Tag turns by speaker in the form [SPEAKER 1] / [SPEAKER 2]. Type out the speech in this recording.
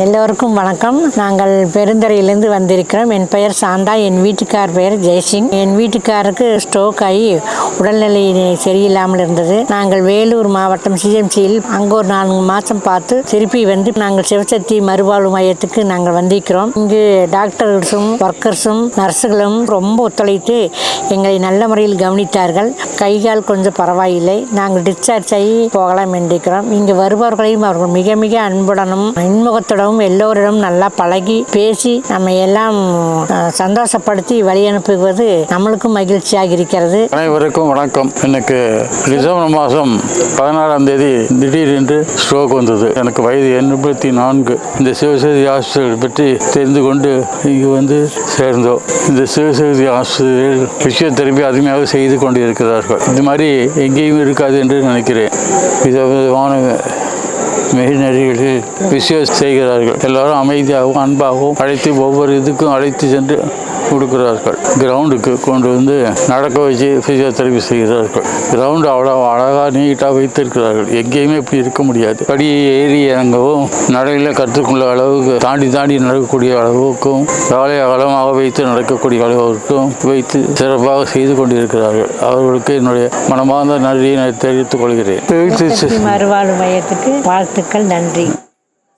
[SPEAKER 1] எல்லோருக்கும் வணக்கம். நாங்கள் பெருந்துறையிலிருந்து வந்திருக்கிறோம். என் பெயர் சாந்தா. என் வீட்டுக்கார் பெயர் ஜெய்சிங். என் வீட்டுக்காருக்கு ஸ்ட்ரோக் ஆகி உடல்நிலை சரியில்லாமல் இருந்தது. நாங்கள் வேலூர் மாவட்டம் சிஎம்சியில் அங்கே ஒரு நான்கு மாதம் பார்த்து திருப்பி வந்து நாங்கள் சிவசக்தி மறுவாழ்வு மையத்துக்கு நாங்கள் வந்திருக்கிறோம். இங்கு டாக்டர்ஸும் ஒர்க்கர்ஸும் நர்ஸுகளும் ரொம்ப ஒத்துழைத்து எங்களை நல்ல முறையில் கவனித்தார்கள். கைகால் கொஞ்சம் பரவாயில்லை. நாங்கள் டிஸ்சார்ஜ் ஆகி போகலாம் என்றிருக்கிறோம். இங்கு வருபவர்களையும் அவர்கள் மிக மிக அன்புடனும் இன்முகத்துடனும் எல்லோரிடம் நல்லா பழகி பேசி நம்ம எல்லாம் சந்தோஷப்படுத்தி வழி அனுப்புவது நம்மளுக்கும் மகிழ்ச்சியாக இருக்கிறது.
[SPEAKER 2] அனைவருக்கும் வணக்கம். எனக்கு டிசம்பர் மாதம் பதினாறாம் தேதி திடீரென்று ஸ்ட்ரோக் வந்தது. எனக்கு வயது எண்பத்தி நான்கு. இந்த சிவசக்தி ஹாஸ்பிட்டல் பற்றி தெரிந்து கொண்டு இங்கு வந்து சேர்ந்தோம். இந்த சிவசக்தி ஹாஸ்பிட்டலில் பிசியோதெரபி அருமையாக செய்து கொண்டு இருக்கிறார்கள் இது மாதிரி எங்கேயும் இருக்காது என்று நினைக்கிறேன். விதவிதமான மெஷினரிகளில் விசேஷ செய்கிறார்கள். எல்லாரும் அமைதியாகவும் அன்பாகவும் அழைத்து ஒவ்வொரு இதுக்கும் அழைத்து சென்று கொடுக்கிறார்கள். கிரவுண்டுக்கு கொண்டு வந்து நடக்க வச்சு ஃபிசியோதெரபி செய்கிறார்கள். கிரவுண்டு அவ்வளோ அழகாக நீட்டாக வைத்திருக்கிறார்கள். எங்கேயுமே இப்படி இருக்க முடியாது. படியை ஏறி இறங்கவும் நடையில் கற்றுக்கொள்ள அளவுக்கு தாண்டி தாண்டி நடக்கக்கூடிய அளவுக்கும் காலை அகலமாக வைத்து நடக்கக்கூடிய அளவுக்கும் வைத்து சிறப்பாக செய்து கொண்டிருக்கிறார்கள். அவர்களுக்கு என்னுடைய மனமார்ந்த நன்றியை நான் தெரிவித்துக் கொள்கிறேன்.
[SPEAKER 1] மறுவாழ்வு மையத்துக்கு வாழ்த்துக்கள் நன்றி.